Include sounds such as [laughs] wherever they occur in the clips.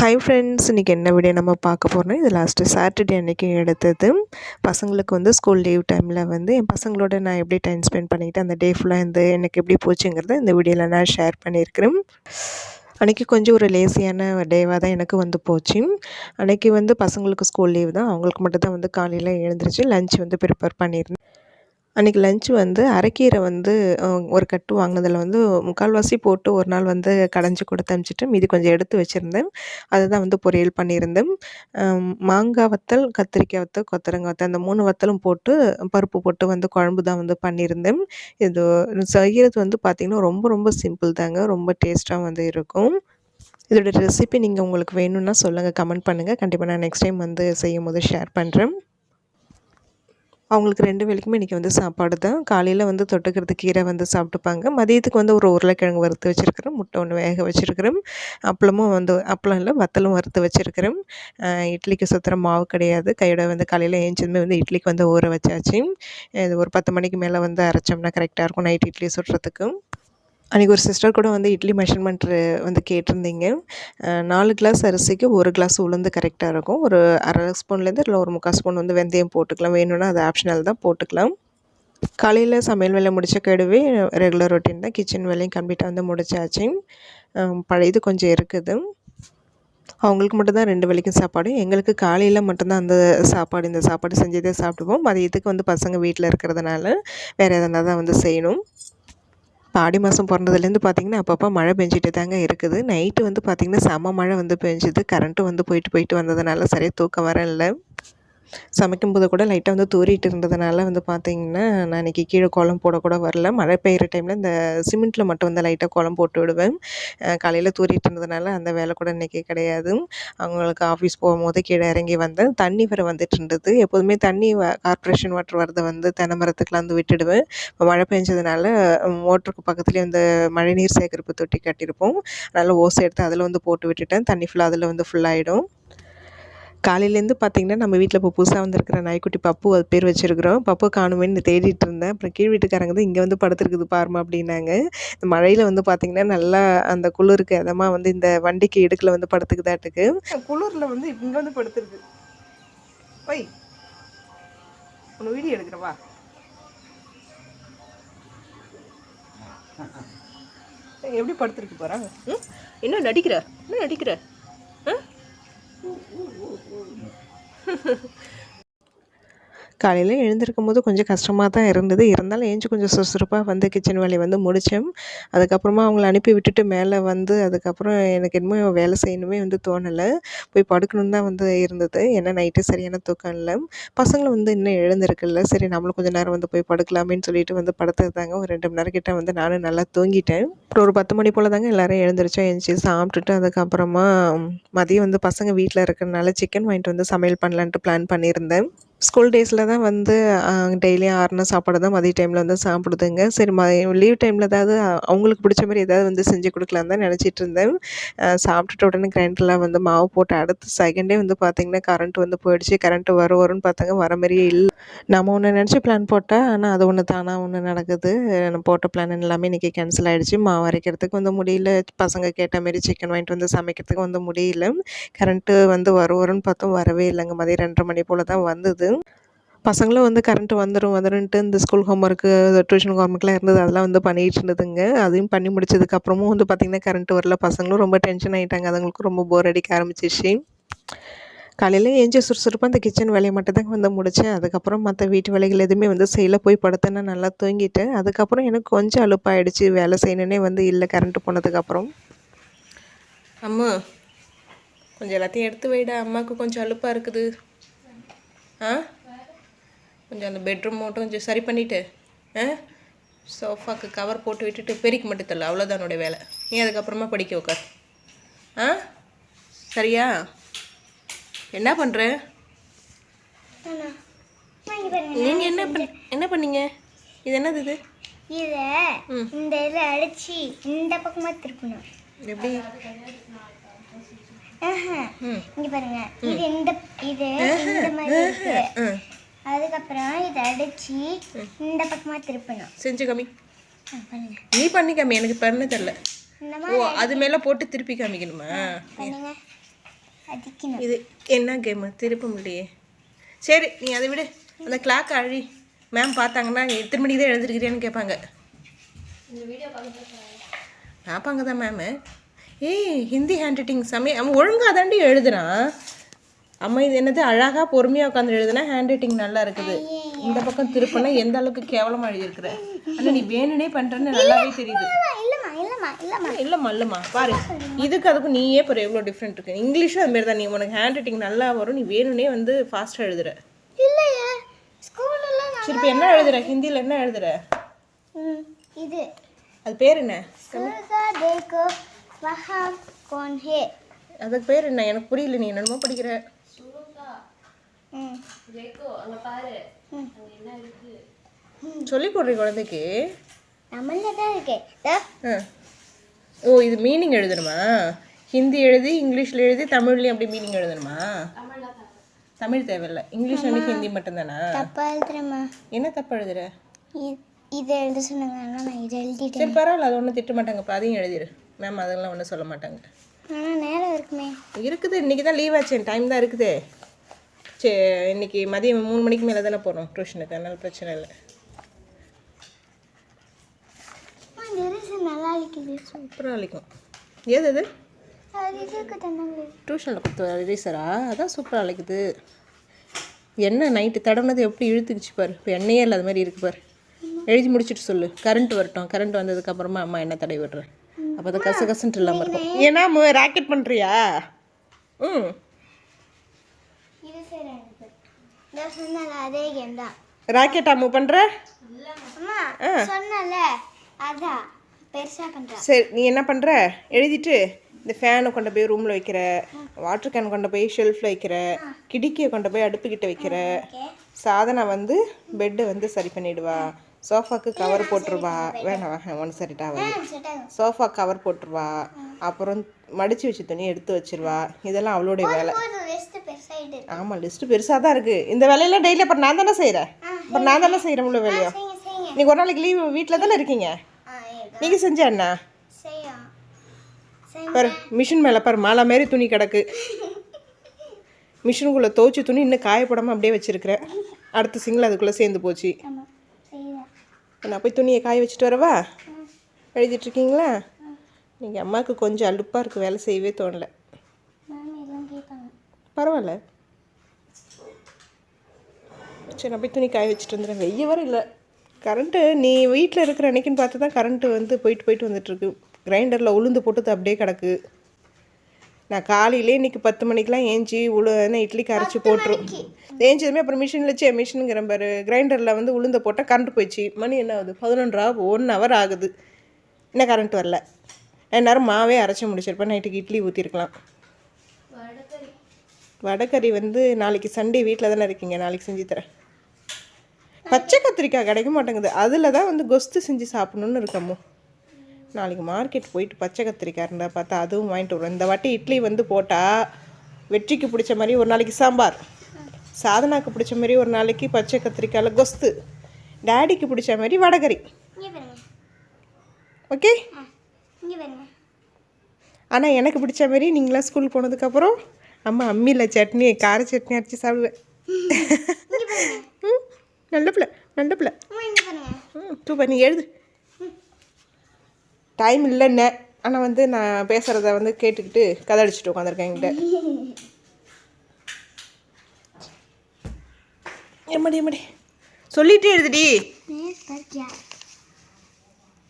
Hi friends இன்றைக்கி என்ன video நம்ம பார்க்க போகிறோம் இது லாஸ்ட்டு சாட்டர்டே அன்றைக்கி எடுத்தது. பசங்களுக்கு வந்து ஸ்கூல் லீவ் டைமில் வந்து என் பசங்களோட நான் எப்படி டைம் ஸ்பெண்ட் பண்ணிக்கிட்டு அந்த டே ஃபுல்லாக இந்த எனக்கு எப்படி போச்சுங்கிறத இந்த வீடியோவில் நான் ஷேர் பண்ணியிருக்கிறேன். அன்றைக்கி கொஞ்சம் ஒரு லேசியான டேவாக தான் எனக்கு வந்து போச்சு. அன்றைக்கி வந்து பசங்களுக்கு ஸ்கூல் லீவ் தான். அவங்களுக்கு மட்டும் தான் வந்து காலையில் எழுந்திரிச்சு லஞ்ச் வந்து ப்ரிப்பேர் பண்ணியிருந்தேன். அன்றைக்கி லஞ்ச் வந்து அரைக்கீரை வந்து ஒரு கட்டு வாங்கினதில் வந்து முக்கால்வாசி போட்டு ஒரு நாள் வந்து கடைஞ்சி கொடுத்து அனுப்பிச்சிட்டு மீதி கொஞ்சம் எடுத்து வச்சுருந்தேன். அதுதான் வந்து பொரியல் பண்ணியிருந்தேன். மாங்காய் வத்தல் கத்திரிக்காய் வத்தல் கொத்தரங்காய் வத்தல் அந்த மூணு வத்தலும் போட்டு பருப்பு போட்டு வந்து குழம்பு தான் வந்து பண்ணியிருந்தேன். இது செய்கிறது வந்து பார்த்திங்கன்னா ரொம்ப ரொம்ப சிம்பிள் தாங்க. ரொம்ப டேஸ்ட்டாக வந்து இருக்கும். இதோட ரெசிபி நீங்கள் உங்களுக்கு வேணும்னா சொல்லுங்கள் கமெண்ட் பண்ணுங்கள் கண்டிப்பாக நான் நெக்ஸ்ட் டைம் வந்து செய்யும் போது ஷேர் பண்ணுறேன் அவங்களுக்கு ரெண்டு வேலைக்குமே இன்றைக்கி வந்து சாப்பாடு தான். காலையில் வந்து தொட்டுக்கிறது கீரை வந்து சாப்பிட்டுப்பாங்க. மதியத்துக்கு வந்து ஒரு உருளைக்கிழங்கு வறுத்து வச்சுருக்கிறேன் முட்டை ஒன்று வேக வச்சுருக்கிறேன் அப்பளமும் வந்து அப்பளம் இல்லை வத்தலும் வறுத்து வச்சுருக்கிறேன் இட்லிக்கு சுற்றுற மாவு கிடையாது. கையோட வந்து காலையில் ஏஞ்சதுமே வந்து இட்லிக்கு வந்து ஊற வச்சாச்சு. இது ஒரு பத்து மணிக்கு மேலே வந்து அரைச்சோம்னா கரெக்டாக இருக்கும். நைட் இட்லி சுடுறதுக்கு. அன்றைக்கி ஒரு சிஸ்டர் கூட வந்து இட்லி மெஷர்மெண்ட்டு வந்து கேட்டிருந்தீங்க. நாலு கிளாஸ் அரிசிக்கு ஒரு கிளாஸ் உளுந்து கரெக்டாக இருக்கும். ஒரு அரை ஸ்பூன்லேருந்து இல்லை ஒரு முக்கால் ஸ்பூன் வந்து வெந்தயம் போட்டுக்கலாம். வேணும்னா அது ஆப்ஷனல் தான் போட்டுக்கலாம். காலையில் சமையல் வேலை முடித்த கெடுவே ரெகுலர் ரொட்டீன் தான். கிச்சன் வேலையும் கம்ப்ளீட்டாக வந்து முடிச்சாச்சு. பழையது கொஞ்சம் இருக்குது. அவங்களுக்கு மட்டும்தான் ரெண்டு வேலைக்கும் சாப்பாடு. எங்களுக்கு காலையில் மட்டும்தான் அந்த சாப்பாடு இந்த சாப்பாடு செஞ்சதே சாப்பிடுவோம். மதியத்துக்கு வந்து பசங்க வீட்டில் இருக்கிறதுனால வேறு எதனா தான் வந்து செய்யணும். இப்போ ஆடி மாதம் பிறந்ததுலேருந்து பார்த்திங்கன்னா அப்பப்போ மழை பெஞ்சிட்டு தாங்க இருக்குது. நைட்டு வந்து பார்த்திங்கன்னா செம மழை வந்து பெஞ்சுது. கரண்ட்டும் வந்து போயிட்டு போயிட்டு வந்ததுனால சரியாக தூக்கம் வர இல்லை சமைக்கும்போது கூட லைட்டாக வந்து தூரிட்டு இருந்ததுனால வந்து பார்த்திங்கன்னா நான் இன்றைக்கி கீழே கோலம் போடக்கூட வரல. மழை பெய்கிற டைமில் இந்த சிமெண்ட்டில் மட்டும் வந்து லைட்டாக கோலம் போட்டு விடுவேன். காலையில் தூரிட்டு இருந்ததுனால அந்த வேலை கூட இன்றைக்கி கிடையாது. அவங்களுக்கு ஆஃபீஸ் போகும்போது கீழே இறங்கி வந்தேன். தண்ணி வர வந்துட்டு இருந்தது. எப்போதுமே தண்ணி கார்பரேஷன் வாட்டர் வரதை வந்து தென்னை மரத்துக்குலாம் வந்து விட்டுடுவேன். இப்போ மழை பெஞ்சதுனால மோட்டருக்கு பக்கத்துலேயே வந்து மழைநீர் சேகரிப்பு தொட்டி கட்டியிருப்போம். அதனால் ஓசை எடுத்து அதில் வந்து போட்டு விட்டுட்டேன். தண்ணி ஃபுல்லாக அதில் வந்து ஃபுல்லாகிடும் காலையிலேருந்து பார்த்திங்கன்னா நம்ம வீட்டில் இப்போ புதுசாக வந்திருக்கிற நாய்க்குட்டி பப்பு அது பேர் வச்சுருக்குறோம். பப்பு காணுமேன்னு தேடிட்டு இருந்தேன். அப்புறம் கீழ் வீட்டுக்காரங்க தான் இங்கே வந்து படுத்துருக்குது பாருமா அப்படின்னாங்க. இந்த மழையில் வந்து பார்த்திங்கன்னா நல்லா அந்த குளிருக்கு அதமாக வந்து இந்த வண்டிக்கு இடுக்கில் வந்து படுத்துக்குதாட்டுக்கு. குளிரில் வந்து இங்கே வந்து படுத்துருக்கு. ஒய் ஒன்று வீடியோ எடுக்கிறவா எப்படி படுத்துருக்கு போகிறாங்க என்ன நடிக்கிற? என்ன நடிக்கிற? ஆ? フフフ。காலையில் எழுந்திருக்கும் போது கொஞ்சம் கஷ்டமாக தான் இருந்தது. இருந்தாலும் ஏஞ்சி கொஞ்சம் சுறுசுறுப்பாக வந்து கிச்சன் வேலையை வந்து முடித்தேன் அதுக்கப்புறமா அவங்கள அனுப்பி விட்டுட்டு மேலே வந்து அதுக்கப்புறம் எனக்கு என்னமோ வேலை செய்யணுமே வந்து தோணலை. போய் படுக்கணுன்னு தான் வந்து இருந்தது. ஏன்னா நைட்டு சரியான தூக்கம் இல்லை. பசங்களும் வந்து இன்னும் எழுந்திருக்குல்ல சரி நம்மளும் கொஞ்சம் நேரம் வந்து போய் படுக்கலாமேன்னு சொல்லிட்டு வந்து படுத்துருந்தாங்க. ஒரு ரெண்டு மணி நேரம் கிட்ட வந்து நானும் நல்லா தூங்கிட்டேன். அப்புறம் ஒரு பத்து மணி போல் தாங்க எல்லோரும் எழுந்திரிச்சோம். எழுந்துச்சி சாப்பிட்டுட்டு அதுக்கப்புறமா மதியம் வந்து பசங்க வீட்டில் இருக்கிறனால சிக்கன் வாங்கிட்டு வந்து சமையல் பண்ணலான்ட்டு பிளான் பண்ணியிருந்தேன். ஸ்கூல் டேஸில் தான் வந்து டெய்லியும் ஆறுன சாப்பாடு தான் மதிய டைமில் வந்து சாப்பிடுதுங்க. சரி ம லீவ் டைமில் ஏதாவது அவங்களுக்கு பிடிச்ச மாதிரி ஏதாவது வந்து செஞ்சு கொடுக்கலான்னு தான் நினச்சிட்டு இருந்தேன். சாப்பிட்டுட்டு உடனே கிரைண்டரில் வந்து மாவு போட்டு அடுத்த செகண்டே வந்து பார்த்திங்கன்னா கரண்ட் வந்து போயிடுச்சு. கரண்ட்டு வரும் வரும்னு பார்த்தாங்க வர மாதிரியே இல்லை. நம்ம ஒன்று நினச்சி பிளான் போட்டால் ஆனால் அது ஒன்று தானாக ஒன்று நடக்குது. போட்ட பிளான் எல்லாமே இன்றைக்கி கேன்சல் ஆகிடுச்சு மாவு அரைக்கிறதுக்கு வந்து முடியல. பசங்க கேட்ட மாரி சிக்கன் வாங்கிட்டு வந்து சமைக்கிறதுக்கு வந்து முடியல. கரண்ட்டு வந்து வரும் வரும்னு பார்த்தோம் வரவே இல்லைங்க. மதியம் ரெண்டரை மணி போல் தான் வந்தது. பசங்களும் வந்து கரண்ட்டு வந்துடும் வந்துடும்ட்டு இந்த school home work tuition home ஒர்க்லாம் இருந்தது. அதெல்லாம் வந்து பண்ணிகிட்டு இருந்ததுங்க. அதையும் பண்ணி முடிச்சதுக்கப்புறமும் வந்து பார்த்திங்கன்னா கரண்ட்டு வரல. பசங்களும் ரொம்ப டென்ஷன் ஆகிட்டாங்க அதுங்களுக்கு ரொம்ப போர் அடிக்க ஆரம்பிச்சிச்சு காலையில் ஏஞ்சி சுறுசுறுப்பாக அந்த கிச்சன் வேலையை மட்டும் தான் வந்து முடித்தேன் அதுக்கப்புறம் மற்ற வீட்டு வேலைகள் எதுவுமே வந்து செய்யல. போய் படுத்தேன்னா நல்லா தூங்கிட்டேன். அதுக்கப்புறம் எனக்கு கொஞ்சம் அலுப்பாயிடுச்சு. வேலை செய்யணுன்னே வந்து இல்லை கரண்ட்டு போனதுக்கப்புறம் அம்மா கொஞ்சம் எல்லாத்தையும் எடுத்து வைடா. அம்மாவுக்கு கொஞ்சம் அலுப்பாக இருக்குது. ஆ? கொஞ்சம் அந்த பெட்ரூம் மட்டும் கொஞ்சம் சரி பண்ணிவிட்டு ஆ? சோஃபாக்கு கவர் போட்டு விட்டுட்டு பெருக்க மட்டும் தரல அவ்வளோதான் என்னுடைய வேலை. நீ அதுக்கப்புறமா படிக்க உட்கார் ஆ? சரியா? என்ன பண்ணுற நீங்கள் என்ன பண்ண என்ன பண்ணீங்க? இது என்னது இது? இதை இந்த இதை அடிச்சு இந்த பக்கமாக திருப்பணும். எப்படி? இங்க பாருங்க. இது இந்த இது இந்த மாதிரி இருக்கு. அதுக்கப்புறம் இதை அடிச்சு இந்த பக்கமா திருப்பணும். செஞ்சு காமி நீ பண்ணி காமி எனக்கு பண்ண தெரில இந்த ஓ அது மேலே போட்டு திருப்பி காமிக்கணுமா? இது என்ன கேமு திருப்ப முடியே சரி நீ அதை விடு. அந்த கிளாக் அழி மேம் பார்த்தாங்கன்னா எத்தனை மணிக்கு தான் எழுந்திருக்கிறியான்னு கேட்பாங்க. பார்ப்பாங்க தான் மேமு ஏய் ஹிந்தி ஹேண்ட் ரைட்டிங் சமயம் ஒழுங்காக தாண்டி எழுதுறான் அம்மா இது என்னது அழகாக பொறுமையாக உட்காந்து எழுதுனா ஹேண்ட் ரைட்டிங் நல்லா இருக்குது. இந்த பக்கம் திருப்பினா எந்த அளவுக்கு கேவலமாக எழுதியிருக்கிற? ஆனால் நீ வேணுனே பண்ணுறேன்னு நல்லாவே தெரியுது. இல்லைம்மா இல்லைம்மா பாரு. இதுக்கு அதுக்கும் நீயே இப்போ எவ்வளோ டிஃப்ரெண்ட் இருக்கு. இங்கிலீஷும் அதுமாரி தான் நீ உனக்கு ஹேண்ட் ரைட்டிங் நல்லா வரும் நீ வேணுனே வந்து ஃபாஸ்ட்டாக எழுதுற. சரி இப்போ என்ன எழுதுற? ஹிந்தியில் என்ன எழுதுற? இது. அது பேர் என்ன? वहाँ कौन है அதுக்கு பேர் என்ன எனக்கு புரியல நீ என்னமோ படிக்கிற ம் சொல்லி கொடுறீ குழந்தைக்கு நம்மளில் தான் இருக்கு இதோ, ஆ. ஓ இது மீனிங் எழுதணுமா ஹிந்தி எழுதி இங்கிலீஷில் எழுதி தமிழ்லேயும் அப்படி மீனிங் எழுதணுமா தமிழ் தேவையில்ல இங்கிலீஷ் வந்து ஹிந்தி மட்டும்தானா தப்பா எழுதுறேம்மா என்ன தப்பு எழுதுற இ- இதை எழுத சொன்னாங்க ஆனால் நான் இதை எழுதிட்டேன் சரி பரவாயில்ல அது ஒன்றும் திட்ட மாட்டாங்க இப்போ அதையும் எழுதிரு மேம் அதெல்லாம் ஒன்றும் சொல்ல மாட்டாங்க. நேரம் இருக்குமே. இருக்குது. இன்னைக்கு தான் லீவ் ஆச்சு. டைம் தான் இருக்குதே. சரி இன்னைக்கு மதியம் மூணு மணிக்கு மேலே தானே போகிறோம் டியூஷனுக்கு அதனால பிரச்சனை இல்லை. நல்லா சூப்பராக அழைக்கும். ஏது அது டியூஷனில் கொடுத்த அதான் சூப்பராக அழைக்குது. எண்ணெய் நைட்டு தடவுனது எப்படி இழுத்துக்குச்சு பாரு. இப்போ எண்ணெயே இல்லாத மாதிரி இருக்கு பாரு. எழுதி முடிச்சிட்டு சொல்லு. கரண்ட் வரட்டும். கரண்ட் வந்ததுக்கப்புறமா அம்மா எண்ணெய் தடவி விடுறேன் அப்போ தான் கச கசன்ட்டு இல்லாமல் இருக்கும். ஏன்னா ராக்கெட் பண்ணுறியா ம். அதே. ராக்கெட்டா மூவ் பண்ணுற சரி நீ என்ன பண்ணுற எழுதிட்டு இந்த ஃபேனை கொண்டு போய் ரூமில் வைக்கிற வாட்டர் கேன் கொண்டு போய் ஷெல்ஃபில் வைக்கிற கிடிக்கியை கொண்டு போய் அடுப்புக்கிட்ட வைக்கிற சாதனா வந்து பெட்டை வந்து சரி பண்ணிடுவா. சோஃபாக்கு கவர் போட்டுருவா. வேணாம் வேணாம் ஒன்று சரிட்டா ஆகுது. செட் ஆகும் சோஃபா கவர் போட்டுருவா. அப்புறம் மடிச்சு வச்ச துணி எடுத்து வச்சிருவா. இதெல்லாம் அவளுடைய வேலை. ஆமாம் லிஸ்ட்டு பெருசாக தான் இருக்குது இந்த வேலையெல்லாம் டெய்லி அப்புறம் நான் தானே செய்கிறேன் அப்புறம் நான் தானே செய்கிறேன் இவ்வளோ செய்யுங்க நீங்கள் ஒரு நாளைக்கு லீவ் வீட்டில் தானே இருக்கீங்க? நீங்கள் செஞ்ச அண்ணா பாரு மிஷின் மேலே பாரு மாலை மாரி துணி கிடக்கு. [laughs] மிஷினுக்குள்ளே துவைச்ச துணி இன்னும் காயப்படாமல் அப்படியே வச்சிருக்கிறேன். அடுத்த சிங்கிள் அதுக்குள்ளே சேர்ந்து போச்சு. நான் போய் துணியை காய வச்சுட்டு வரவா? எழுதிட்டு இருக்கீங்களா நீங்கள் அம்மாவுக்கு கொஞ்சம் அலுப்பாக இருக்குது வேலை செய்யவே தோணல. பரவாயில்ல. சரி நான் போய் துணி காய வச்சுட்டு வந்துடுறேன். வெய்ய வர இல்லை. கரண்ட்டு நீ வீட்டில் இருக்கிற அன்னைக்குன்னு பார்த்து தான் கரண்ட்டு வந்து போயிட்டு போயிட்டு வந்துட்டுருக்கு. கிரைண்டரில் உளுந்து போட்டது அப்படியே கிடக்கு. நான் காலையிலே இன்னைக்கு பத்து மணிக்கெலாம் ஏஞ்சி உளு என்ன இட்லிக்கு அரைச்சி போட்டுரும். ஏஞ்சதுமே அப்புறம் மிஷினில் வச்சு மிஷினுங்கிற பாரு கிரைண்டரில் வந்து உளுந்த போட்டால் கரண்ட் போயிடுச்சு. மணி என்ன ஆகுது? பதினொன்றா ஒன் ஹவர் ஆகுது. இன்னும் கரண்ட் வரல? நேரம் மாவே அரைச்சி முடிச்சிருப்பேன். நைட்டுக்கு இட்லி ஊற்றிருக்கலாம் வடகறி வந்து நாளைக்கு சண்டே வீட்டில் தானே இருக்கீங்க? நாளைக்கு செஞ்சு தரேன். பச்சை கத்திரிக்காய் கிடைக்க மாட்டேங்குது. அதில் தான் வந்து கொஸ்து செஞ்சு சாப்பிடணுன்னு இருக்கமோ நாளைக்கு மார்க்கெட் போயிட்டு பச்சை கத்திரிக்காய் இருந்தால் பார்த்தா அதுவும் வாங்கிட்டு வருவோம் இந்த வாட்டி இட்லி வந்து போட்டால் வெற்றிக்கு பிடிச்ச மாதிரி ஒரு நாளைக்கு சாம்பார். சாதனாக்கு பிடிச்ச மாதிரி ஒரு நாளைக்கு பச்சை கத்திரிக்காயில் கொஸ்து. டேடிக்கு பிடிச்ச மாதிரி பாருங்க. ஓகே ஆனால் எனக்கு பிடிச்ச மாதிரி நீங்களாம் ஸ்கூல் போனதுக்கப்புறம் அம்மா அம்மியில் சட்னி கார சட்னி அரைச்சி சாப்பிடுவேன். ம், நல்ல பிள்ளை நல்ல பிள்ளை. ம் சூப்பர் நீ எழுது. டைம் இல்லைன்ன. ஆனால் வந்து நான் பேசுகிறத வந்து கேட்டுக்கிட்டு கதை அடிச்சுட்டு உட்காந்துருக்கேன் என்கிட்ட. எம்மடி எம்மடி. சொல்லிட்டே எழுதுடி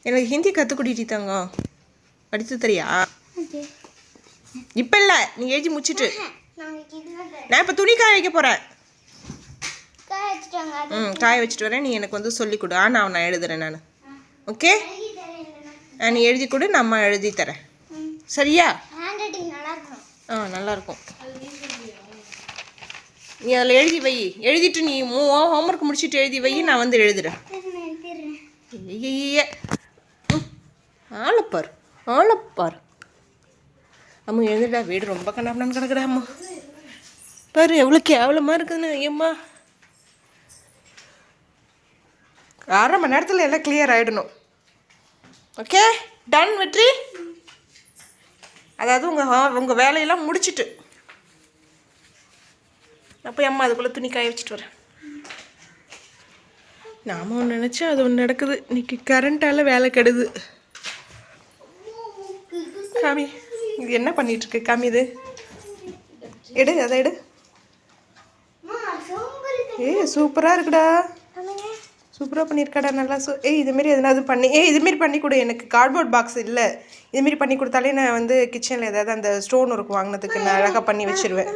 எனக்கு ஹிந்தி கற்றுக் கொடுட்டி தங்கம். படித்து தெரியா? இப்போ இல்லை நீ எழுதி முடிச்சிட்டு. நான் இப்போ துணி காய வைக்க போகிறேன் ம் காய வச்சுட்டு வரேன் நீ எனக்கு வந்து சொல்லிக் கொடு. ஆ நான் நான் எழுதுறேன் நான். ஓகே எழுதி தரேன் இல்லைன்னா ஆ, நீ எழுதி கொடு நான் அம்மா எழுதி தரேன். சரியா? ஆ நல்லாயிருக்கும் நீ அதில் எழுதி வை. எழுதிட்டு நீ மூ ஹோம்ஒர்க் முடிச்சுட்டு எழுதி வை நான் வந்து எழுதுறேன். ம். ஆளப்பார் ஆளப்பார் அம்மா எழுந்துடா வீடு ரொம்ப கண்ணாப்பண்ணு கிடக்குடா அம்மா. பாரு எவ்வளோ கேவலமாக இருக்குதுன்னு ஐயம்மா அரை மணி நேரத்தில் எல்லாம் கிளியர் ஆகிடணும் ஓகே டன் வெற்றி? அதாவது உங்கள் உங்கள் வேலையெல்லாம் முடிச்சிட்டு. அப்போ அம்மா அதுக்குள்ளே துணி காய வச்சுட்டு வரேன். நாம ஒன்று நினச்சா அது ஒன்று நடக்குது. இன்னைக்கு கரண்ட்டால் வேலை கெடுது. காமி இது என்ன பண்ணிகிட்ருக்கு காமி இது? எடு அதை எடு. ஏ ஏய் சூப்பராக இருக்குடா. சூப்பராக பண்ணியிருக்காடா நல்லா சூ ஏய் இதுமாரி எதனாவது பண்ணி ஏய் இதுமாரி பண்ணி கொடு எனக்கு கார்ட்போர்ட் பாக்ஸ் இல்லை. இதுமாரி பண்ணி கொடுத்தாலே நான் வந்து கிச்சனில் ஏதாவது அந்த ஸ்டோன் ஒர்க் வாங்கினதுக்கு நான் அழகாக பண்ணி வச்சிருவேன்.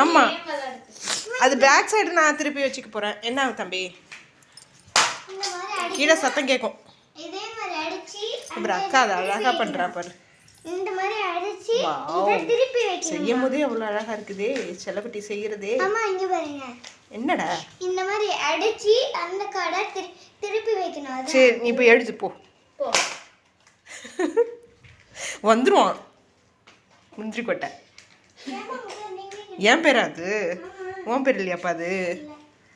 ஆமாம் அது பேக் சைடு நான் திருப்பி வச்சுக்க போகிறேன் என்ன தம்பி? கீழே சத்தம் கேட்கும் அப்புறம் அக்கா அதை அழகாக பண்ணுறா பாரு. இந்த மாதிரி. இதை திருப்பி வைக்கணும்? செய்யும் போதே அவ்வளோ அழகாக இருக்குதே. செல்லப்பட்டி செய்கிறதே அம்மா இங்க பாருங்க. என்னடா? இந்த மாதிரி அடிச்சு அந்த காடை திரு திருப்பி வைக்கணும். சரி நீ போய் எழுது போ. போ. [laughs] வந்துருவான். முந்திரி கொட்டை. ஏன் பேரா அது? உன் பேர் இல்லையாப்பா அது?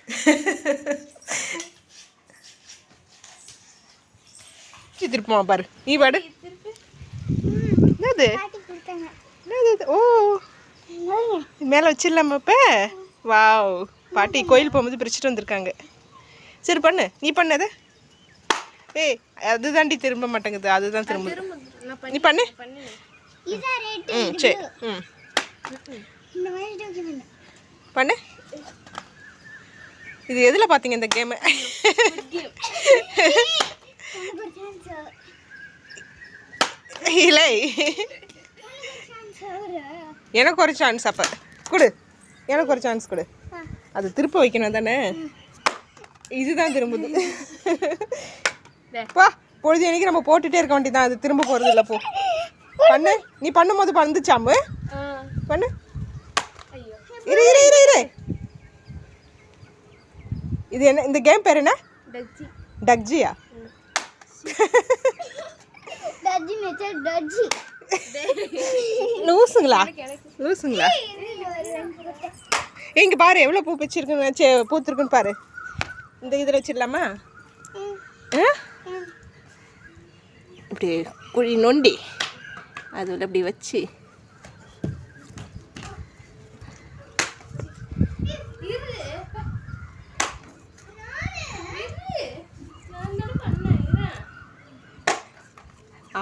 [laughs] திருப்பமா பாரு. நீ பாடு. என்னது? என்னது? ஓ. மேலே வச்சிடலாமா இப்போ? வாவ். பாட்டி கோயில் போகும்போது பிரிச்சுட்டு வந்திருக்காங்க. சரி பண்ணு. நீ பண்ணது? ஏய் அதுதாண்டி திரும்ப மாட்டேங்குது. அதுதான் திரும்ப. நீ பண்ணு. ம் சரி. ம். பண்ணு பண்ணு. இது எதில் பார்த்தீங்க இந்த கேமு [laughs] இல்லை. எனக்கு ஒரு சான்ஸ் அப்போ. கொடு. எனக்கு ஒரு சான்ஸ் கொடு. அது திருப்ப வைக்கணும் தானே? இதுதான் திரும்புது. பா. பொழுது எனக்கு நம்ம போட்டுட்டே இருக்க வேண்டியதான் அது திரும்ப போகிறது இல்லை போ. பண்ணு. நீ பண்ணும்போது வந்துச்சாம்பு? பண்ணு. இரு இரு இரு இரு. இது என்ன இந்த கேம் பேர் என்ன? டக்ஜியா? [laughs] டஜ்ஜி மெச்சல் டஜ்ஜி. லூசுங்களா? லூசுங்களா? இங்க பாரு எவ்வளோ பூ வச்சிருக்குன்னு சே பூத்துருக்குன்னு பாரு. இந்த இதில் வச்சிடலாமா? ஆ? இப்படி குழி நொண்டி. அதில் இப்படி வச்சு.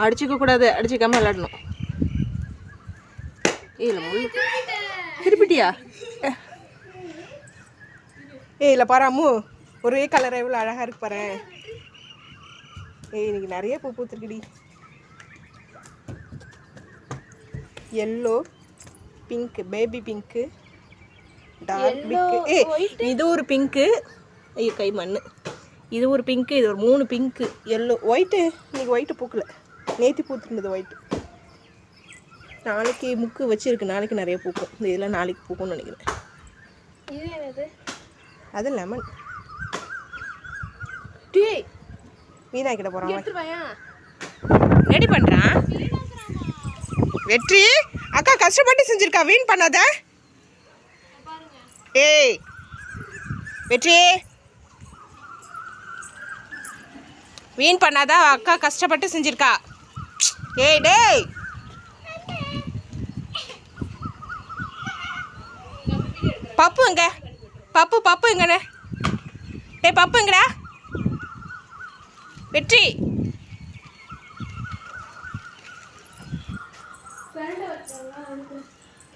அடிச்சுக்க கூடாது அடிச்சுக்காம விளாடணும் இல்லை முள் திருப்பிட்டியா? ஏய் இல்லை பாரு அம்மு ஒரே கலர் எவ்வளோ அழகாக இருக்கு பாரு. ஏய் இன்னைக்கு நிறைய பூ பூத்துருக்குடி. Yellow pink baby pink dark pink ஏய் இது ஒரு பிங்க்கு ஐயோ கை மண் இது ஒரு பிங்க்கு இது ஒரு மூணு பிங்க்கு எல்லோ ஒயிட்டு இன்னைக்கு ஒயிட்டு பூக்கல. நேத்தி பூத்துருந்தது ஒயிட்டு நாளைக்கு முக்கு வச்சிருக்கு. நாளைக்கு நிறைய பூக்கும். இந்த இதெல்லாம் நாளைக்கு பூக்கும்னு நினைக்கிறேன். அது லெமன் டேய் வீணாக்கிட்ட போகிறான் ரெடி பண்ணுறான் வெற்றி அக்கா கஷ்டப்பட்டு செஞ்சிருக்கா. வீண் பண்ணாத. ஏய். வெற்றி. வீண் பண்ணாத. அக்கா கஷ்டப்பட்டு செஞ்சிருக்கா. ஏய் டேய் பப்பு எங்க பப்பு பப்பு எங்கண்ணே டேய் பப்பு எங்கடா வெற்றி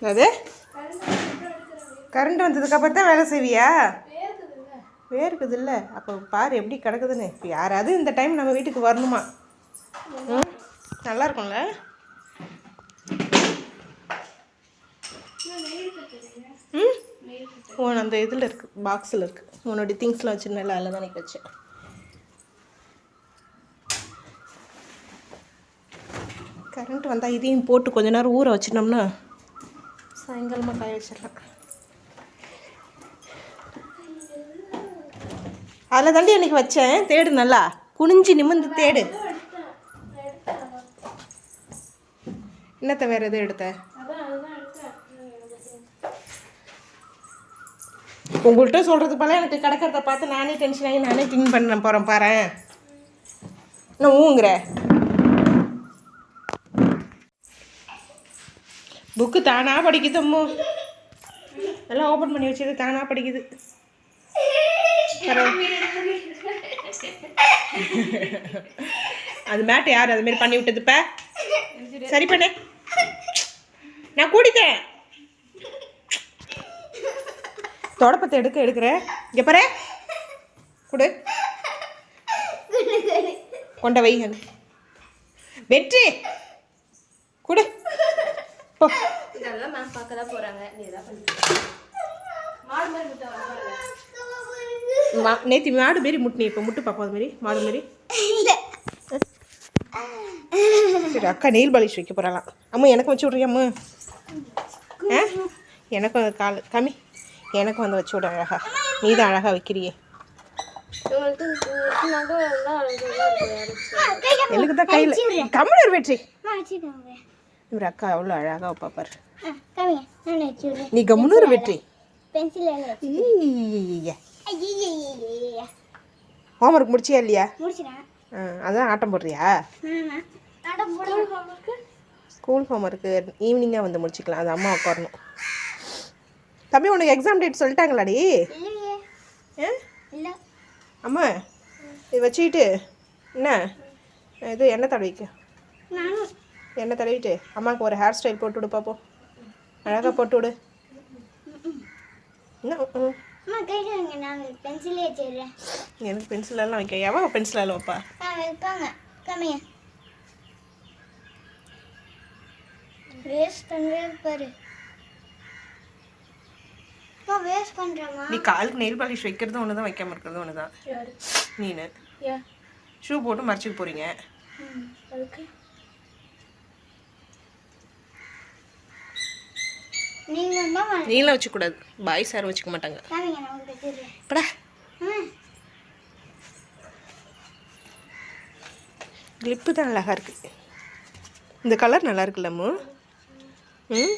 அது கரண்ட் வந்ததுக்கு அப்புறம் தான் வேலை செய்வியா? வேர்க்குது இல்லை அப்போ பாரு எப்படி கிடக்குதுன்னு. இப்போ யாராவது இந்த டைம் நம்ம வீட்டுக்கு வரணுமா? ம்? நல்லா இருக்கும்ல ம்? உன் அந்த இதில் இருக்கு பாக்ஸில் இருக்கு. உன்னுடைய திங்ஸ்லாம் வச்சிருந்தேன் அதில் தான் வச்சேன். கரண்ட் வந்தால் இதையும் போட்டு கொஞ்ச நேரம் ஊற வச்சிட்டோம்னா சாயங்காலமாக காய வச்சிடலாம். அதில் தாண்டி எனக்கு வச்சேன் தேடு நல்லா. குனிஞ்சு நிமிர்ந்து தேடு. என்னத்த வேறு எதுவும் எடுத்த? உங்கள்கிட்ட சொல்கிறது போல எனக்கு கிடக்கிறத பார்த்து நானே டென்ஷன் ஆகி நானே கிளீன் பண்ண போகிறேன் பாரு. நான் ஊங்குற? புக்கு தானா படிக்குதம்மோ எல்லாம் ஓப்பன் பண்ணி வச்சது தானாக படிக்குது. அது மேட்டை யார்? அது மாதிரி பண்ணி விட்டதுப்ப சரி பண்ணு. நான் கூட்டிட்டேன் தொடப்பத்தை எடுக்க எடுக்கிறேன் இங்கே பாரு. கொடு. கொண்ட வை அங்க. வெற்றி. கொடு. இதெல்லாம் மேம் பார்க்க தான் போறாங்க. நீ எதாவது பண்ணி. மாடு மாதிரி மா மாரி முட்டினி இப்போ முட்டு பாப்பா அது மாரி மாடு மாரி. சரி அக்கா நெயில் பாலிஷ் வைக்க போகிறாளாம் அம்மா எனக்கு வச்சு விட்றியா அம்மா? எனக்கும் அது கால் கம்மி எனக்கும் வந்து வச்சு விட அழகா. நீ தான் அழகாக வைக்கிறியே. எனக்கு தான் கையில் கம்முனர் வெற்றி. இவர் அக்கா எவ்வளோ அழகாக வைப்பா பாரு. ஆ காமிங்க நான் வச்சு விடுறேன் நீ கம்முனர் வெற்றி ஹோம்ஒர்க் முடிச்சியா இல்லையா அதான் ஆட்டம் போடுறியா? ஸ்கூல் ஹோம்ஒர்க்கு ஈவினிங்காக வந்து முடிச்சுக்கலாம். அது அம்மா உட்காரணும். தம்பி உனக்கு எக்ஸாம் டேட் சொல்லிட்டாங்களாடி? அம்மா இது வச்சுக்கிட்டு என்ன? இது எண்ணெய் தடவிக்க. எண்ணெய் தடவிட்டு அம்மாவுக்கு ஒரு ஹேர் ஸ்டைல் போட்டு விடு பார்ப்போம் அழகாக போட்டு விடு எனக்கு பென்சிலெல்லாம் வைக்க. எவன் பென்சிலால் வைப்பா வைப்பாங்க. வேஸ்ட் பண்ணவே பாரு. அம்மா வேஸ்ட் நீ காலுக்கு நெயில் பாலிஷ் வைக்கிறதும் ஒன்று தான் வைக்காம இருக்கிறதும் ஒன்று தான் நீனு. ஷூ போட்டு மறைச்சிக்க போகிறீங்க அதுக்கு. நீங்கள் தான் வா- நீலாம் வச்சுக்கூடாது பாய்ஸ் யாரும் வச்சுக்க மாட்டாங்க. ம். கிளிப்பு தான் அழகாக இருக்குது இந்த கலர் நல்லா இருக்குல்லம்மு. ம்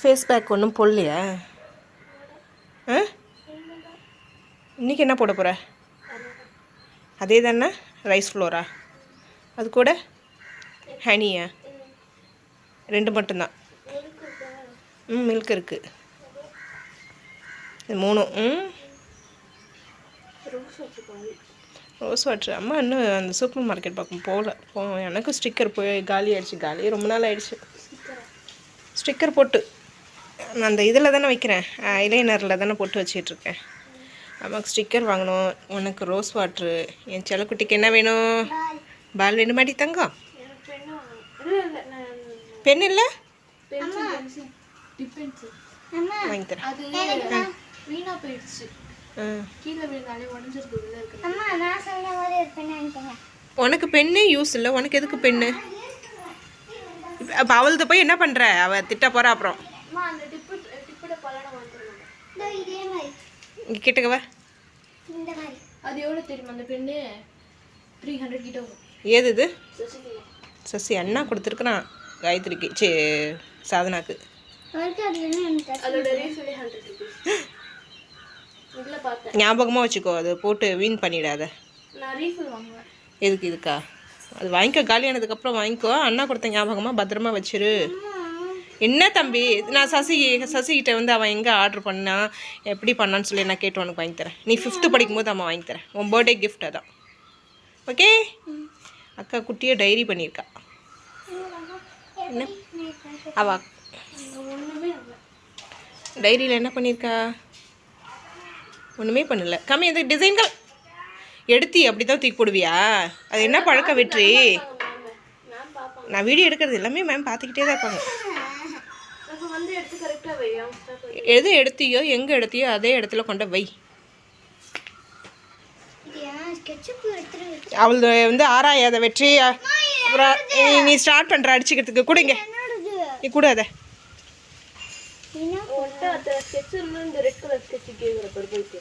ஃபேஸ் பேக் ஒன்றும் போடலையா? ஆ? இன்றைக்கி என்ன போட போகிற அதே தானே ரைஸ் ஃப்ளோரா அது கூட ஹனியா ரெண்டு மட்டும்தான். ம் மில்க் இருக்குது இது மூணும். ம்? ரோஸ் வாட்ரு அம்மா இன்னும் அந்த சூப்பர் மார்க்கெட் பக்கம் போகல. போ எனக்கும் ஸ்டிக்கர் போய் காலி ஆயிடுச்சு. காலி ரொம்ப நாள் ஆயிடுச்சு. ஸ்டிக்கர் போட்டு. நான் அந்த இதில் தானே வைக்கிறேன். ஐலைனரில் தானே போட்டு வச்சிட்ருக்கேன். அம்மாவுக்கு ஸ்டிக்கர் வாங்கணும். உனக்கு ரோஸ் வாட்ரு என் செல்லக்குட்டிக்கு என்ன வேணும்? பால் வேணுமாடி தங்கம்? எனக்கு பெண்ணு இல்லை இல்லை நான் பென் இல்லை? பென்சில் பென்சில் டிப் பென்சில் அம்மா வாங்கி தரேன். அது வீணா போயிடுச்சு. ஆ. கீழே விழுந்தாலே உடஞ்சிருக்கு உள்ள இருக்கு அம்மா நான் சொன்ன மாதிரி ஒரு பெண்ணை வாங்கிக்கோங்க உனக்கு பெண்ணே யூஸ் இல்லை. உனக்கு எதுக்கு பெண்ணு? அப்போ அவள்கிட்ட போய் என்ன பண்ணுற அவள் திட்ட போகிறா அப்புறம். இங்கே கிட்டக்கவா? இந்த மாதிரி. அது எவ்வளோ தெரியுமா அந்த பெண்ணு? த்ரீ ஹண்ட்ரட் கிட்ட வரும். ஏது இது? சசி அண்ணா கொடுத்துருக்குறான் காயத்ரிக்கு சே சாதனாக்கு. அதோட ரீஃபிலே ஹண்ட்ரட் [laughs] ஞாபகமாக வச்சுக்கோ அது போட்டு வீண் பண்ணிடாத. எதுக்கு இதுக்கா? அது வாங்கிக்கோ காலியானதுக்கப்புறம் வாங்கிக்கோ. அண்ணா கொடுத்த ஞாபகமாக பத்திரமா வச்சிரு. என்ன தம்பி? நான் சசி சசிகிட்ட வந்து அவன் எங்கே ஆர்டர் பண்ணா எப்படி பண்ணான்னு சொல்லி நான் கேட்டு உனக்கு வாங்கி தரேன். நீ ஃபிஃப்த்து படிக்கும்போது அவன் வாங்கி தரேன். உன் பர்த்டே கிஃப்ட் அதான். ஓகே அக்கா குட்டியை டைரி பண்ணியிருக்கா. என்ன? அவ டைரியில் என்ன பண்ணியிருக்கா? ஒன்றுமே பண்ணலை. கம்மி அந்த டிசைன்கள் எடுத்தி அப்படி தான் தூக்கி போடுவியா? அது என்ன பழக்கம் வெற்றி? நான் வீடியோ எடுக்கிறது எல்லாமே மேம் பார்த்துக்கிட்டே தான் இருப்பாங்க. எது எடுத்தியோ எங்கே எடுத்தியோ அதே இடத்துல கொண்டு வை அவள் வந்து ஆராயாத வெற்றி அப்புறம் நீ- நீ ஸ்டார்ட் பண்ணுற அடிச்சுக்கிறதுக்கு. கொடுங்க. நீ கூட அதை. உன்கிட்ட அத்தனை ஸ்கெட்ச் இருந்தால் இந்த ரெட் கலர் ஸ்கெட்ச் கேட்குற பர்பிளுக்கு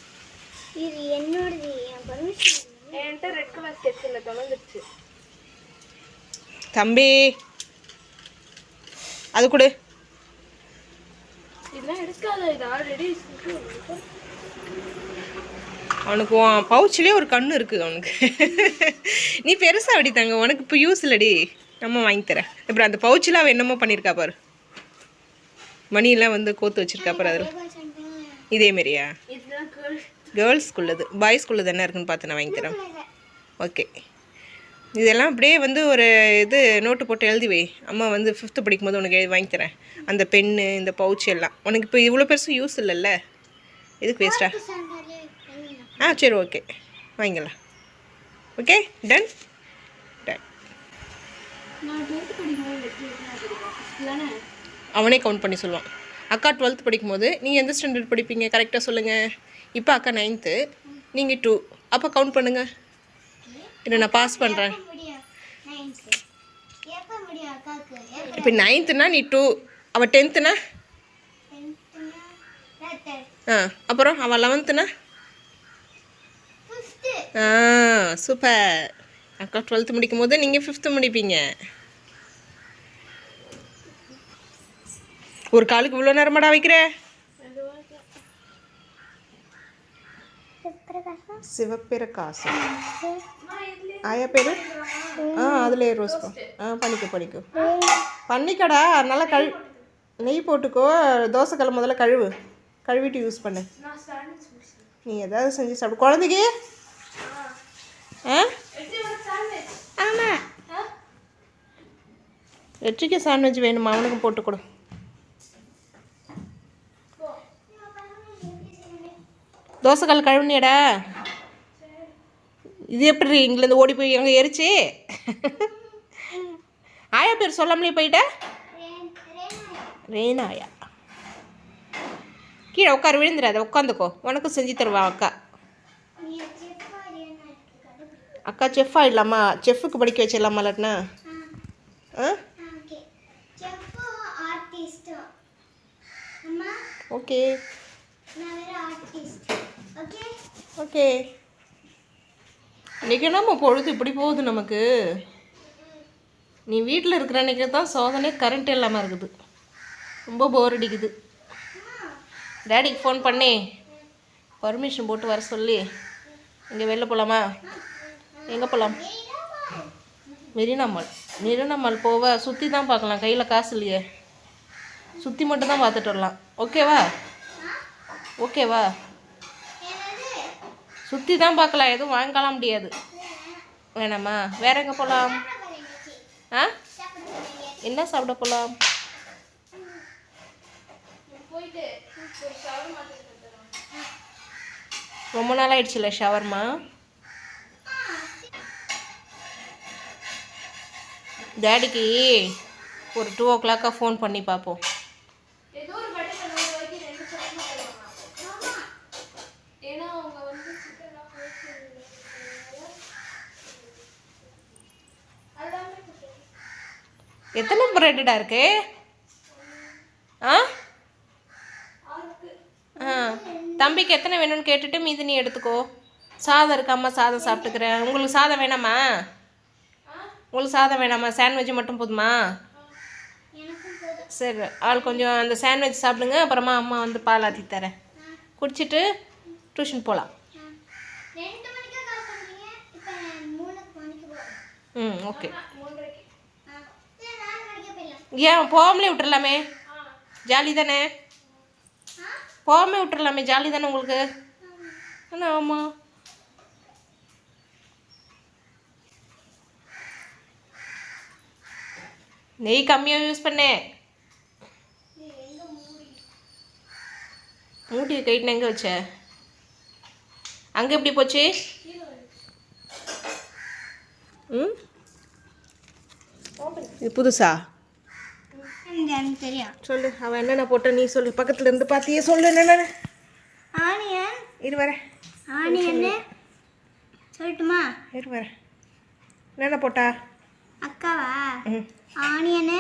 இது என்னோடது என் பர்மிஷன் என்கிட்ட ரெட் கலர் ஸ்கெட்ச் இல்லை தொலைஞ்சிருச்சு. தம்பி அது கொடு. இதெல்லாம் எடுக்காத இது ஆல்ரெடி அவனுக்கு உன் பவுச்சிலே ஒரு கண்ணு இருக்குது அவனுக்கு. நீ பெருசாக அடி தாங்க உனக்கு இப்போ யூஸ் இல்லடி. நம்ம வாங்கி தரேன். அப்புறம் அந்த பவுச்சில் அவள் என்னமோ பண்ணியிருக்கா பாரு. மணியெல்லாம் வந்து கோத்து வச்சிருக்கா அப்புறம் அதில். இதே மாதிரியா? இதுதான் கேர்ள்ஸ்குள்ளது பாய்ஸ்குள்ளது என்ன இருக்குன்னு பார்த்து நான் வாங்கி தரேன். ஓகே இதெல்லாம் அப்படியே வந்து ஒரு இது நோட்டு போட்டு எழுதி வை. அம்மா வந்து ஃபிஃப்த்து படிக்கும்போது உனக்கு எழுதி வாங்கி தரேன். அந்த பென்னு இந்த பவுச் எல்லாம். உனக்கு இப்போ இவ்வளோ பெருசும் யூஸ் இல்லைல்ல? எதுக்கு வேஸ்ட்டா ஆ? சரி ஓகே வாங்கிக்கலாம். ஓகே டன் டன் அவனே கவுண்ட் பண்ணி சொல்லுவான். அக்கா டுவெல்த் படிக்கும்போது நீங்கள் எந்த ஸ்டாண்டர்ட் படிப்பீங்க? கரெக்டாக சொல்லுங்கள் இப்போ அக்கா நைன்த்து நீங்கள் டூ அப்போ கவுண்ட் பண்ணுங்கள் இல்லை நான் பாஸ் பண்ணுறேன் இப்போ நைன்த்துனா நீ டூ அவள் டென்த்துனா ஆ அப்புறம் அவள் லெவன்த்துனா ஆ சூப்பர் அக்கா டுவெல்த்து முடிக்கும் போது நீங்கள் ஃபிஃப்த்து முடிப்பீங்க. ஒரு காலுக்கு இவ்வளோ நேரமாடா வைக்கிற? சிவப்பிரகாசம். ஆயா பேர்? ஆ அதில் ரோஸ் ஆ பண்ணிக்கோ பண்ணிக்கோ. பண்ணிக்கடா நல்லா கழு நெய் போட்டுக்கோ. தோசைக்கல்ல முதல்ல கழுவு. கழுவிட்டு யூஸ் பண்ணு. நீ ஏதாவது செஞ்சு சாப்பிடு. குழந்தைக்கு? ஆ? ஆமாம் வெற்றிக்கு சாண்ட்விச் வேணுமா? அவனுக்கு போட்டு கொடு. தோசைக்கல் கழுவுனியடா. இது எப்படி இங்கிலேருந்து ஓடி போய் எங்கே எரிச்சு ஆயா பேர் சொல்லாமலே போயிட்ட? ரேனாயா. கீழே உட்காரு விழுந்துடாத உட்காந்துக்கோ. உனக்கும் செஞ்சு தருவா அக்கா. அக்கா செஃப் ஆகிடலாமா செஃப்புக்கு படிக்க வச்சிடலாமா இல்லாட்டினா? ஆ? ஓகே. ஓகே நான் இன்றைக்கி நம்ம பொழுது? இப்படி போகுது நமக்கு. நீ வீட்டில் இருக்கிற அன்றைக்கி தான் சோதனை கரண்ட் இல்லாமல் இருக்குது. ரொம்ப போர் அடிக்குது. டேடிக்கு ஃபோன் பண்ணி. பர்மிஷன் போட்டு வர சொல்லி. இங்கே வெளில போகலாமா எங்கே போகலாம் மெரினா மால் போவ. சுற்றி தான் பார்க்கலாம். கையில் காசு இல்லையே. சுற்றி மட்டும் தான் பார்த்துட்டு வரலாம். ஓகேவா ஓகேவா? சுற்றி தான் பார்க்கலாம் எதுவும் வாங்கலாம் முடியாது. வேணாமா? வேற எங்கே போகலாம் ஆ? என்ன சாப்பிட போகலாம் ரொம்ப நாள் ஆயிடுச்சுல ஷவர்மா? டேடிக்கு ஒரு டூ ஓ கிளாக்காக ஃபோன் பண்ணி பார்ப்போம் ஏதோ ஒரு கடையில் நூறு ரூபாய்க்கு ரெண்டு ஷவர்மா தருவாங்க ஏன்னா அவங்க வந்து சிக்கன்லாம் போட்டு எல்லாமே கொடுத்தாங்க. எத்தனை பிரெட்டடா இருக்கு? ஆ? ஆ. தம்பிக்கு எத்தனை வேணும்னு கேட்டுட்டு மீதி நீ எடுத்துக்கோ. சாதம் இருக்காம்மா சாதம் சாப்பிட்டுக்கிறேன். உங்களுக்கு சாதம் வேணாமா? உங்களுக்கு சாதம் வேணாமா? சாண்ட்விட்ச் மட்டும் போதுமா? சரி ஆள் கொஞ்சம் அந்த சாண்ட்விச் சாப்பிடுங்க. அப்புறமா அம்மா வந்து பால் ஆற்றி தரேன். குடிச்சிட்டு டியூஷன் போகலாம் ரெண்டு மணிக்கா கால் பண்ணுறீங்க இப்போ மூணு மணிக்கு போகிறோம் ம் ஓகே மூன்றரைக்கு ஆ இல்லை நாலு மணிக்கே போயிடலாம் ஏன் போகாமலே விட்டுறலாமே? ஜாலி தானே போகாமலே போகாமே விட்டுறலாமே ஜாலி தானே உங்களுக்கு? ஆனால் ஆமாம் நெய் கம்மியாக யூஸ் பண்ணேன் மூட்டியை கைட்டின எங்கே வச்ச? அங்கே எப்படி போச்சு? ம்? இது புதுசா? எனக்கு தெரியும். சொல்லு. அவன் என்னென்ன போட்ட நீ சொல்லு. பக்கத்துல இருந்து பார்த்தியே சொல்லு என்னென்ன ஆனியன். இரு வரேன். ஆனியன்னு. சொல்லட்டுமா? இரு வரேன். என்னென்ன போட்டா? அக்காவா? ஆனியனு.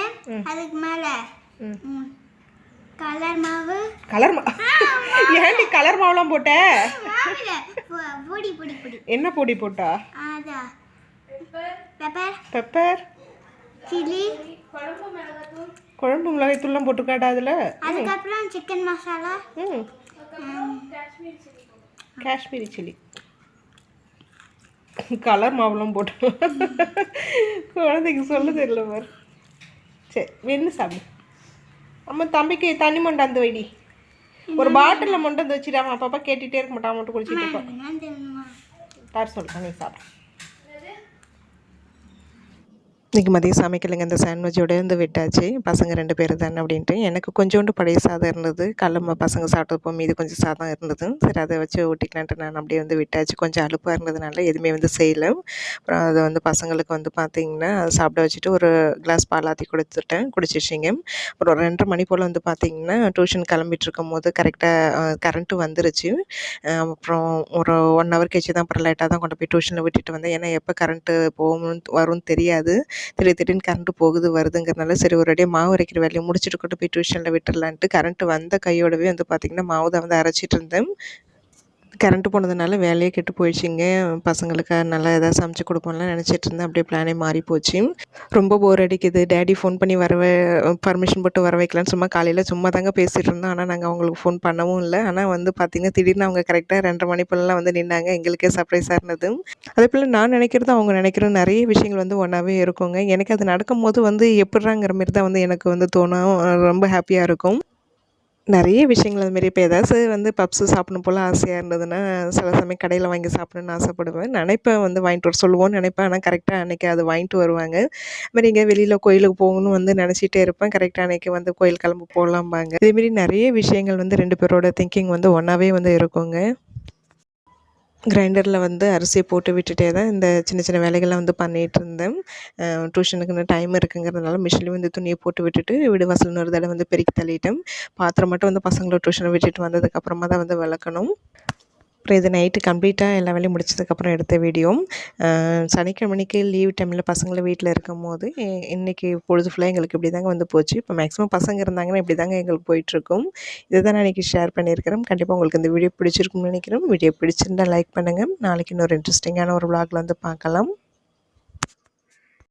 அதுக்கு மேலே கலர் மாவு. கலர் மா ஏன்டி கலர் மாவுலாம் போட்ட? பொடி பொடி பொடி. என்ன பொடி போட்டா? அதா. பெப்பர். பெப்பர். சில்லி. குழம்பு மிளகாத்தூள். குழம்பு மிளகாய் தூள்லாம் போட்டுக்காடா அதில் அதுக்கப்புறம் சிக்கன் மசாலா ம். காஷ்மீர் சில்லி. கலர் மாவுலாம் போட்டு. குழந்தைக்கு சொல்ல தெரியல பாரு. சரி வெண்ணு சாப்பிடு அம்மா தம்பிக்கு தண்ணி மொண்டாந்து வைடி. ஒரு பாட்டிலில் மொண்டாந்து வச்சிடாம அப்பப்போ கேட்டுகிட்டே இருக்க மாட்டான் மட்டும் குடிச்சிட்டு இருப்பான். தார் சொல்லுங்க நீ சாப்பிடு. இன்றைக்கி மதியம் சமைக்கலைங்க இந்த சாண்ட்விச்சோட இருந்து விட்டாச்சு. பசங்க ரெண்டு பேர் தானே அப்படின்ட்டு. எனக்கு கொஞ்சோண்டு பழைய சாதம் இருந்தது. கடல பசங்க சாப்பிட்டப்போ மீது கொஞ்சம் சாதம் இருந்தது. சரி அதை வச்சு ஊட்டிக்கலான்ட்டு நான் அப்படியே வந்து விட்டாச்சு. கொஞ்சம் அலுப்பாக இருந்ததுனால எதுவுமே வந்து செய்யலை. அப்புறம் அதை வந்து பசங்களுக்கு வந்து பார்த்திங்கன்னா அதை சாப்பிட வச்சுட்டு ஒரு கிளாஸ் பால் ஆற்றி கொடுத்துட்டேன். குடிச்சிச்சிங்க அப்புறம் ஒரு ரெண்டரை மணி போல் வந்து பார்த்திங்கன்னா டியூஷன் கிளம்பிட்டு இருக்கும் போது கரெக்டாக கரண்ட்டு வந்துருச்சு. அப்புறம் ஒரு ஒன் ஹவர் கழிச்சு தான் அப்புறம் லேட்டாக தான் கொண்டு போய் டியூஷனில் விட்டுட்டு வந்தேன். ஏன்னா எப்போ கரண்ட்டு போகணும் வரும்னு தெரியாது. திடீர் திடீர்னு கரண்ட்டு போகுது வருதுங்கிறனால சரி ஒரு அடியாக மாவு அரைக்கிற வேலையை முடிச்சுட்டு கொண்டு போய் டியூஷனில் விட்டுடலான்ட்டு கரண்ட்டு வந்த கையோடவே வந்து பார்த்திங்கன்னா மாவு தான் வந்து அரைச்சிட்டு இருந்தேன். கரண்ட்டு போனதுனால வேலையே கெட்டு போயிடுச்சுங்க. பசங்களுக்கு நல்லா எதாவது சமைச்சு கொடுப்போம்லாம் நினச்சிட்டு இருந்தேன் அப்படியே பிளானே மாறி போச்சு. ரொம்ப போர் அடிக்குது. டேடி ஃபோன் பண்ணி வர பர்மிஷன் போட்டு வர வைக்கலான்னு சும்மா காலையில் சும்மா தாங்க பேசிகிட்டு இருந்தோம். ஆனால் நாங்கள் அவங்களுக்கு ஃபோன் பண்ணவும் இல்லை. ஆனால் வந்து பார்த்திங்கன்னா திடீர்னு அவங்க கரெக்டாக ரெண்டரை மணி போலலாம் வந்து நின்னாங்க. எங்களுக்கே சர்ப்ரைஸாக இருந்தது. அதே போல் நான் நினைக்கிறது அவங்க நினைக்கிற நிறைய விஷயங்கள் வந்து ஒன்றாவே இருக்குங்க. எனக்கு அது நடக்கும்போது வந்து எப்படிறாங்கிற மாரி தான் வந்து எனக்கு வந்து தோணும். ரொம்ப ஹாப்பியாக இருக்கும். நிறைய விஷயங்கள் அதுமாரி இப்போ ஏதாச்சும் வந்து பப்ஸு சாப்பிடணும் போல் ஆசையாக இருந்ததுன்னா சில சமயம் கடையில் வாங்கி சாப்பிடணும்னு ஆசைப்படுவேன். நினைப்பேன் வந்து வாங்கிட்டு வர சொல்லுவோம் நினைப்பேன். ஆனால் கரெக்டாக அன்றைக்கி அது வாங்கிட்டு வருவாங்க. மாதிரி இங்கே வெளியில் கோயிலுக்கு போகணும்னு வந்து நினச்சிட்டே இருப்பேன். கரெக்டாக அன்றைக்கி வந்து கோயில் கிளம்பு போகலாம்பாங்க இதேமாரி நிறைய விஷயங்கள் வந்து ரெண்டு பேரோட திங்கிங் வந்து ஒன்றாவே வந்து இருக்குங்க. கிரைண்டரில் வந்து அரிசியை போட்டு விட்டுட்டே தான் இந்த சின்ன சின்ன வேலைகள்லாம் வந்து பண்ணிகிட்டு இருந்தேன் டியூஷனுக்குன்னு டைம் இருக்குங்கிறதுனால மிஷின்லேயும் வந்து துணியை போட்டு விட்டுட்டு வீடு வாசல் ஒரு தடவை வந்து பெருக்கி தள்ளிட்டேன். பாத்திரம் மட்டும் வந்து பசங்களை டியூஷனை விட்டுட்டு வந்ததுக்கப்புறமா தான் வந்து விளக்கணும். அப்புறம் இது நைட்டு கம்ப்ளீட்டாக எல்லா வேலையும் முடிச்சதுக்கப்புறம் எடுத்த வீடியோ. சனிக்கிழமைக்கு லீவ் டைமில் பசங்களை வீட்டில் இருக்கும் போது இன்றைக்கி பொழுது ஃபுல்லாக எங்களுக்கு இப்படி தாங்க வந்து போச்சு. இப்போ மேக்ஸிமம் பசங்க இருந்தாங்கன்னா இப்படி தாங்க எங்களுக்கு போயிட்டுருக்கும். இதை தான் நான் இன்றைக்கி ஷேர் பண்ணியிருக்கிறேன். கண்டிப்பாக உங்களுக்கு இந்த வீடியோ பிடிச்சிருக்கும்னு நினைக்கிறேன். வீடியோ பிடிச்சிருந்தா லைக் பண்ணுங்கள் நாளைக்கு இன்னொரு இன்ட்ரெஸ்டிங்கான ஒரு விளாகில் வந்து பார்க்கலாம்.